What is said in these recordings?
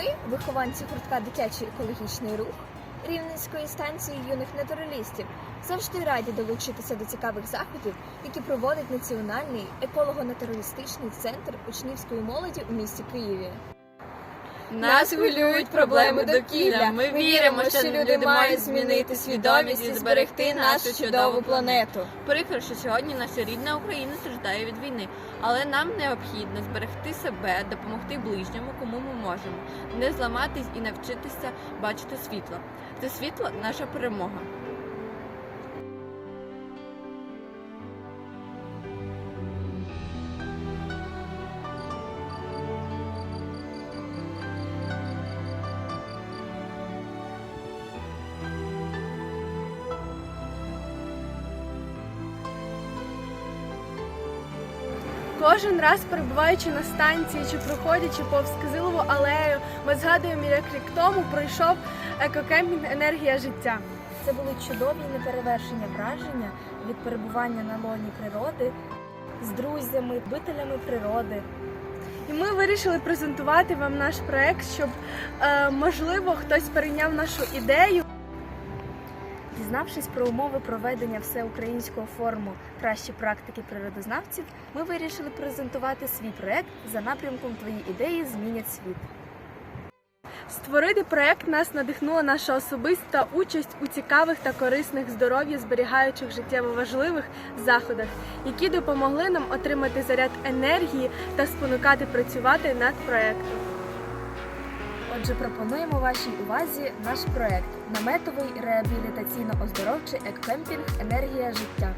Ми, вихованці гуртка дитячий екологічний рух Рівненської станції юних натуралістів, завжди раді долучитися до цікавих заходів, які проводить Національний еколого-натуралістичний центр учнівської молоді у місті Києві. Нас хвилюють проблеми довкілля. Ми віримо, що люди мають змінити свідомість і зберегти нашу чудову планету. Прикро, що сьогодні наша рідна Україна страждає від війни, але нам необхідно зберегти себе, допомогти ближньому, кому ми можемо, не зламатись і навчитися бачити світло. Це світло наша перемога. Кожен раз перебуваючи на станції чи проходячи повз Кизилову алею, ми згадуємо, як рік тому пройшов екокемпінг енергія життя. Це були чудові і неперевершені враження від перебування на лоні природи з друзями, бителями природи. І ми вирішили презентувати вам наш проект, щоб е, можливо хтось перейняв нашу ідею. Дізнавшись про умови проведення всеукраїнського форуму Кращі практики природознавців, ми вирішили презентувати свій проект за напрямком Твої ідеї змінять світ. Створити проект нас надихнула наша особиста участь у цікавих та корисних здоров'я зберігаючих життєво важливих заходах, які допомогли нам отримати заряд енергії та спонукати працювати над проектом. Отже, пропонуємо вашій увазі наш проект наметовий реабілітаційно-оздоровчий еккемпінг Енергія життя.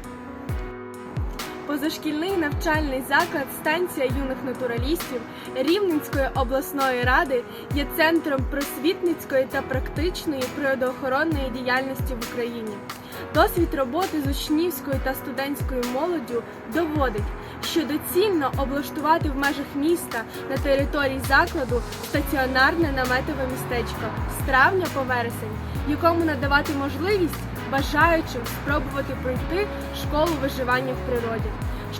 Позашкільний навчальний заклад станція юних натуралістів Рівненської обласної ради є центром просвітницької та практичної природоохоронної діяльності в Україні. Досвід роботи з учнівською та студентською молоддю доводить, що доцільно облаштувати в межах міста на території закладу стаціонарне наметове містечко з травня по вересень, якому надавати можливість бажаючим спробувати пройти школу виживання в природі,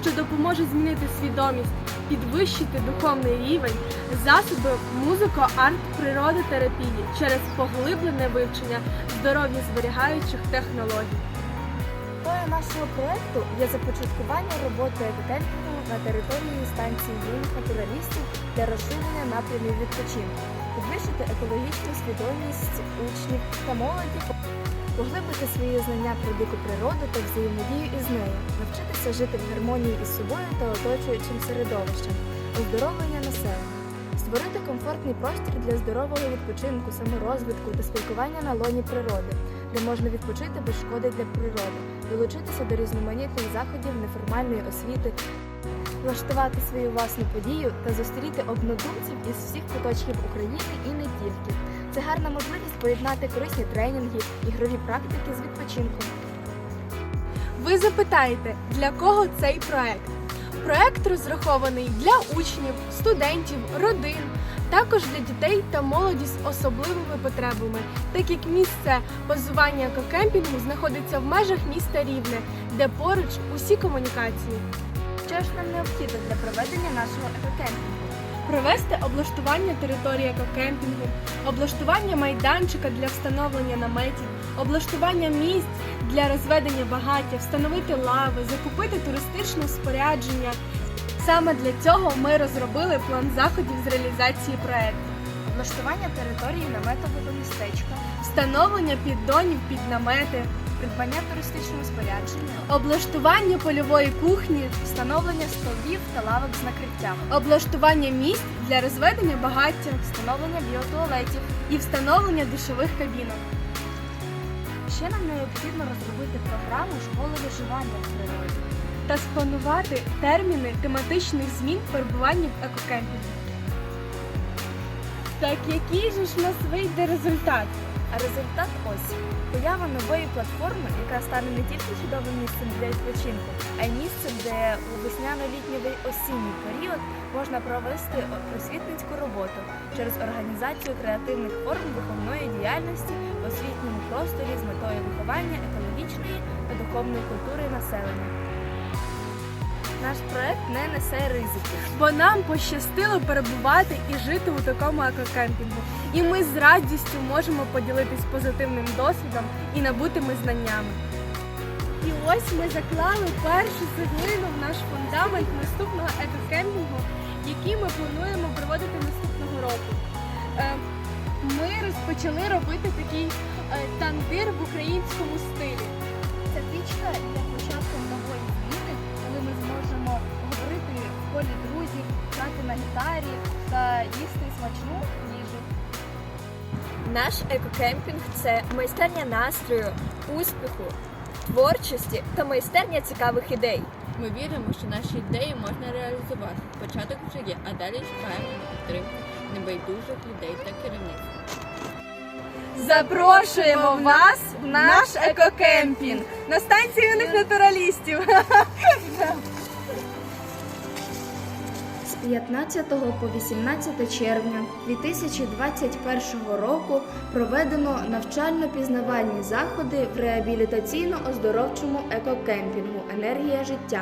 що допоможе змінити свідомість, підвищити духовний рівень, засоби музико-арт природотерапії через поглиблене вивчення здоров'я зберігаючих технологій. Метою нашого проекту є започаткування роботи екотемпінгу на території станції юних натуралістів для розширення напрямів відпочинку, підвищити екологічну свідомість учнів та молоді, поглибити свої знання про дику природу та взаємодію із нею, навчитися жити в гармонії із собою та оточуючим середовищем, оздоровлення населення. Створити комфортний простір для здорового відпочинку, саморозвитку та спілкування на лоні природи, де можна відпочити без шкоди для природи, долучитися до різноманітних заходів неформальної освіти, влаштувати свою власну подію та зустріти однодумців із всіх куточків України і не тільки. Це гарна можливість поєднати корисні тренінги, ігрові практики з відпочинком. Ви запитаєте, для кого цей проект? Проект розрахований для учнів, студентів, родин, також для дітей та молоді з особливими потребами, так як місце базування екокемпінгу знаходиться в межах міста Рівне, де поруч усі комунікації. Що ж нам необхідно для проведення нашого екокемпінгу? Провести облаштування території екокемпінгу, облаштування майданчика для встановлення наметів, облаштування місць для розведення багаття, встановити лави, закупити туристичне спорядження. Саме для цього ми розробили план заходів з реалізації проекту. Облаштування території наметового містечка, Встановлення піддонів під намети, придбання туристичного спорядження, облаштування польової кухні, встановлення столів та лавок з накриттям, облаштування місць для розведення багаття встановлення біотуалетів. і встановлення душових кабінок. Ще нам необхідно розробити програму школи виживання в природі. та спланувати терміни тематичних змін перебування в екокемпінгу. Так який же ж у нас вийде результат? Результат ось поява нової платформи, яка стане не тільки чудовим місцем для відпочинку, а й місцем, де у весняно-літній осінній період можна провести просвітницьку роботу через організацію креативних форм виховної діяльності в освітньому просторі з метою виховання екологічної та духовної культури населення. Наш проект не несе ризиків. Бо нам пощастило перебувати і жити у такому екокемпінгу. І ми з радістю можемо поділитись позитивним досвідом і набутими знаннями. І ось ми заклали першу цеглину в наш фундамент наступного екокемпінгу, який ми плануємо проводити наступного року. Е, Ми розпочали робити такий е, тандир в українському стилі. Ця пічка є початком колі друзів, грати на гітарі та їсти смачну їжу. Наш екокемпінг це майстерня настрою, успіху, творчості та майстерня цікавих ідей. Ми віримо, що наші ідеї можна реалізувати. Початок вже є, а далі чекаємо на підтримку небайдужих людей та керівництва. Запрошуємо вас в наш екокемпінг на станції юних натуралістів. З 15 по 18 червня 2021 року проведено навчально-пізнавальні заходи в реабілітаційно-оздоровчому екокемпінгу Енергія життя,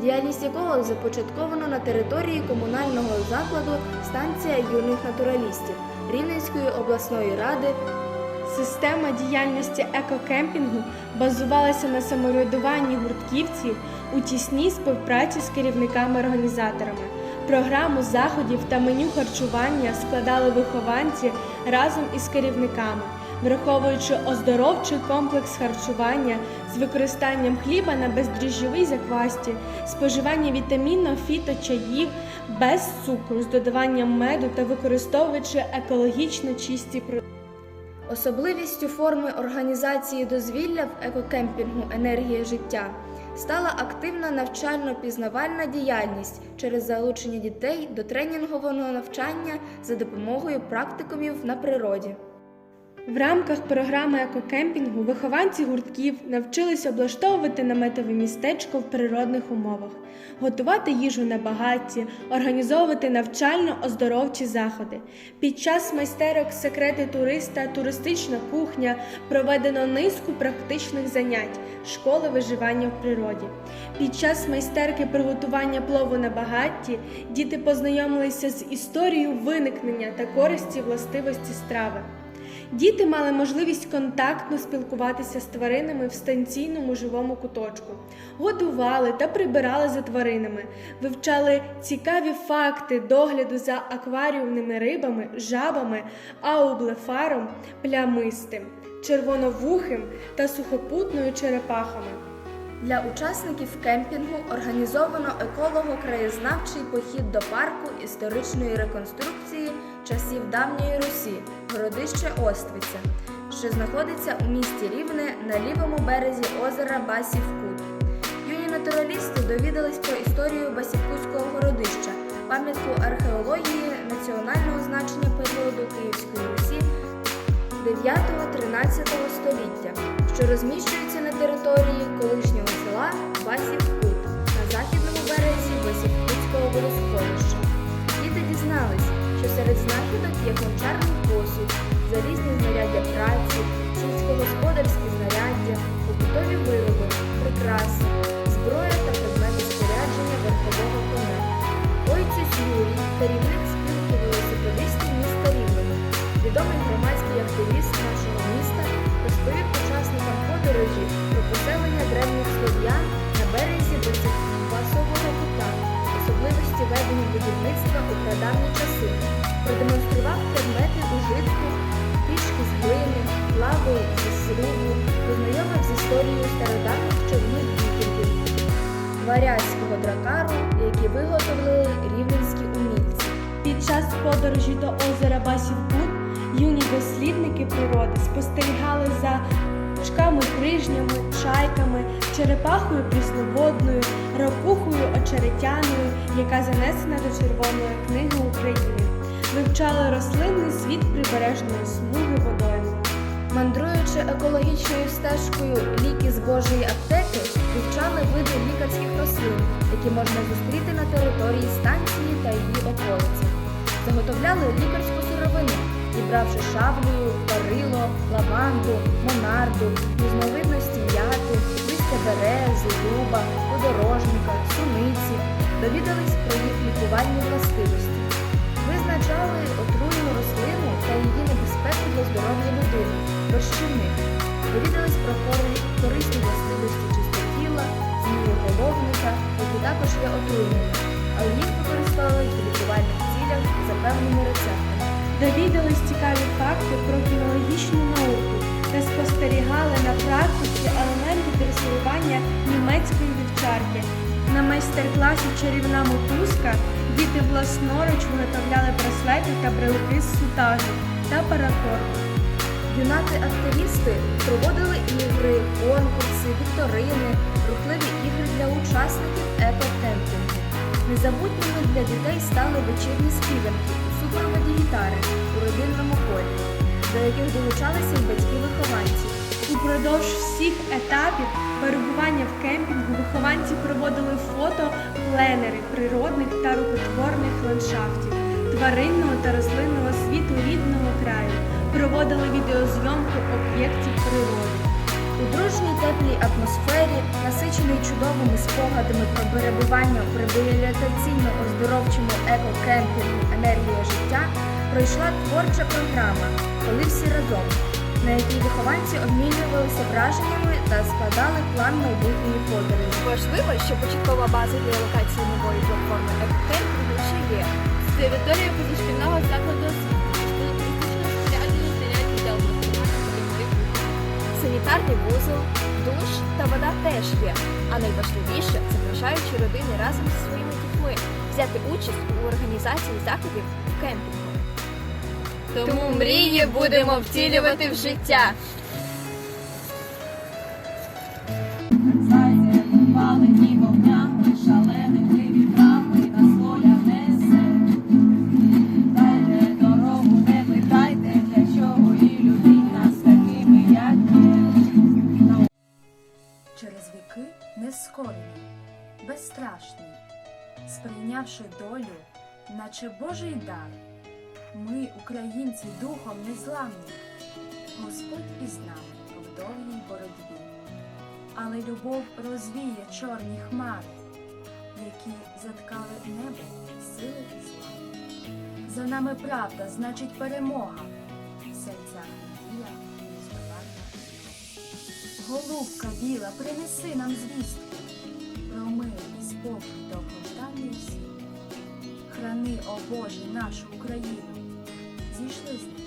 діяльність якого започатковано на території комунального закладу станція юних натуралістів Рівненської обласної ради Система діяльності екокемпінгу базувалася на самоврядуванні гуртківців у тісній співпраці з керівниками-організаторами. Програму заходів та меню харчування складали вихованці разом із керівниками, враховуючи оздоровчий комплекс харчування з використанням хліба на бездріжджовій заквасті, споживання вітамінно-фіточаїв без цукру з додаванням меду та використовуючи екологічно чисті продукти. Особливістю форми організації дозвілля в екокемпінгу Енергія життя стала активна навчально-пізнавальна діяльність через залучення дітей до тренінгового навчання за допомогою практикумів на природі. В рамках програми екокемпінгу вихованці гуртків навчились облаштовувати наметове містечко в природних умовах, готувати їжу на багатті, організовувати навчально-оздоровчі заходи. Під час майстерок секрети туриста, туристична кухня проведено низку практичних занять школи виживання в природі. Під час майстерки приготування плову на багатті діти познайомилися з історією виникнення та користі властивості страви. Діти мали можливість контактно спілкуватися з тваринами в станційному живому куточку, годували та прибирали за тваринами, вивчали цікаві факти догляду за акваріумними рибами, жабами, аублефаром, плямистим, червоновухим та сухопутною черепахами. Для учасників кемпінгу організовано еколого-краєзнавчий похід до парку історичної реконструкції часів давньої Русі, городище Оствиця, що знаходиться у місті Рівне на лівому березі озера Басів Кут. Юні натуралісти довідались про історію Басівкутського городища, пам'ятку археології національного значення періоду Київської Русі 9-13 століття, що розміщується території колишнього села Басів-Кут на західному березі Басівкутського водосховища. Діти дізнались, що серед знахідок є гончарний посуд, залізні знаряддя праці, сільськогосподарські знаряддя, побутові вироби, прикраси, зброя та предмети спорядження верхового коня. Ойцець Юрій, керівник спілки велосипедистів міста Рівного, відомий прадавні часи, продемонстрував предмети ужитку, пішки з глини, лаву зі срібу, познайомив з історією стародавніх човнів вікінгів, варязького дракару, які виготовили рівненські умільці. Під час подорожі до озера Басівкут юні дослідники природи спостерігали за пташками крижнями, чайками, черепахою прісноводною, рапухою очеретяною, яка занесена до Червоної книги України. Вивчали рослинний світ прибережної смуги водойми. Мандруючи екологічною стежкою ліки з Божої аптеки, вивчали види лікарських рослин, які можна зустріти на території станції та її околиці. Заготовляли лікарську сировину, зібравши шаблею, парило, лаванду, монарду, різновидності яту, листя берези, дуба, подорожника, суниці, довідались про їх лікувальні властивості. Визначали отруйну рослину та її небезпеку для здоров'я людини, борщівник. Довідались про корисні властивості чистотіла, змієголовника, які також є отруйними, але їх використовують в лікувальних цілях за певними рецептами. Довідались цікаві факти про кінологічну науку та спостерігали на практиці елементи дресирування німецької вівчарки. На майстер-класі чарівна мотузка діти власноруч виготовляли браслети та брелки з сутажу та паракорду. Юнати-активісти проводили ігри, конкурси, вікторини, рухливі ігри для учасників екокемпінгу. Незабутніми для дітей стали вечірні співанки у супроводі гітари у родинному колі, до яких долучалися й батьки-вихованці. Упродовж всіх етапів перебування в кемпінгу вихованці проводили фото пленери природних та рукотворних ландшафтів, тваринного та рослинного світу рідного краю, проводили відеозйомку об'єктів природи. У дружній теплій атмосфері, насиченій чудовими спогадами про перебування в реабілітаційно-оздоровчому екокемпінгу Енергія життя пройшла творча програма Коли всі разом, на якій вихованці обмінювалися враженнями та складали план майбутньої подорожі. Важливо, що початкова база для локації нової платформи екокемпінгу вже є. З території позашкільного закладу Санітарний вузол, душ та вода теж є. А найважливіше бажаючі родини разом зі своїми дітьми взяти участь у організації заходів в кемпінгу. Тому мрії будемо втілювати в життя. Нескорений, безстрашний, сприйнявши долю, наче Божий дар, ми, українці, духом незламні, Господь із нами в довгій боротьбі, але любов розвіє чорні хмари, які заткали небо сили і зла. За нами правда, значить перемога, в серцях незбивальна Голубка біла, принеси нам звістку про мир і спокій довгожданий світ. Храни, о Боже, нашу Україну, зійшли з небес.